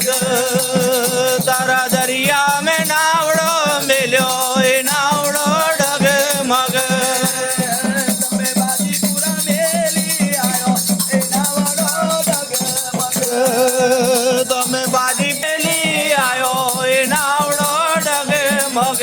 ગ તારા દરિયા મેં નાવડો મેલ્યો, એ નાવડો ડગ મગ તમે બાજીપુરા મેલી આવ્યો એ નાવડો ડગ મગ તમે બાજી મેલી આવ્યો એ નાવડો ડગ મગ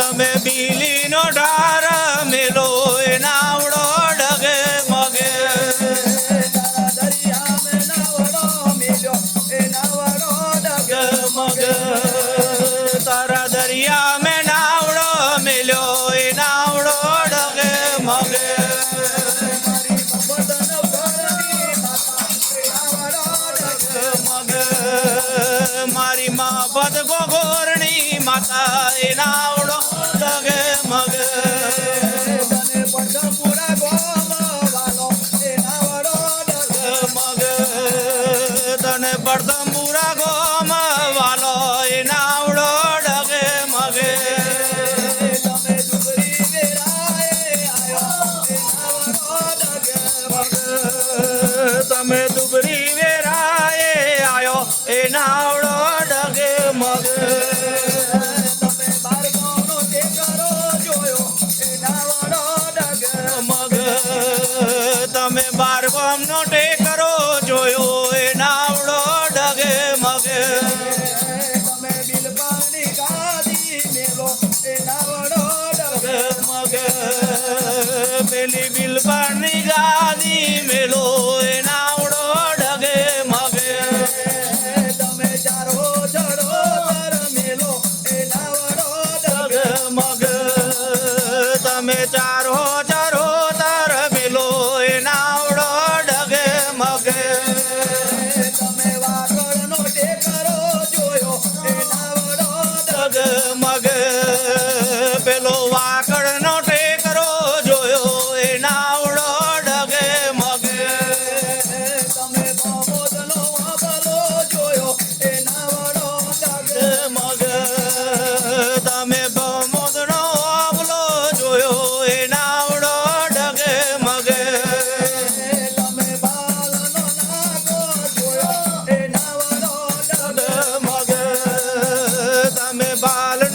તમે બીલીનો ઢાર મેલો નાવડો ડગે મગે. મગે તારા દરિયા મેં નાવડો મેલ્યો, એ નાવડો ડગે મગે. મગે. મારી મા પદ ગોગોરણી માતા એ નાવડો ડગે મગ. તને પડદંબુરા ગોમ વાલો એ નાવડો ડગે મગે. તમે દુબરી વેરાએ આવ્યો એ નાવડો മുന്നോട്ടേ மக ball.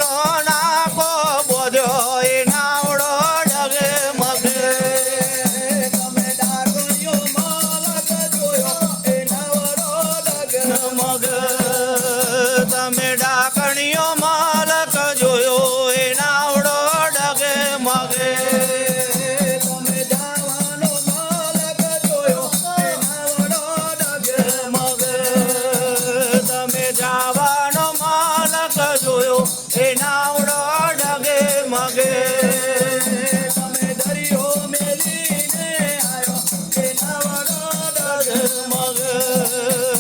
dağı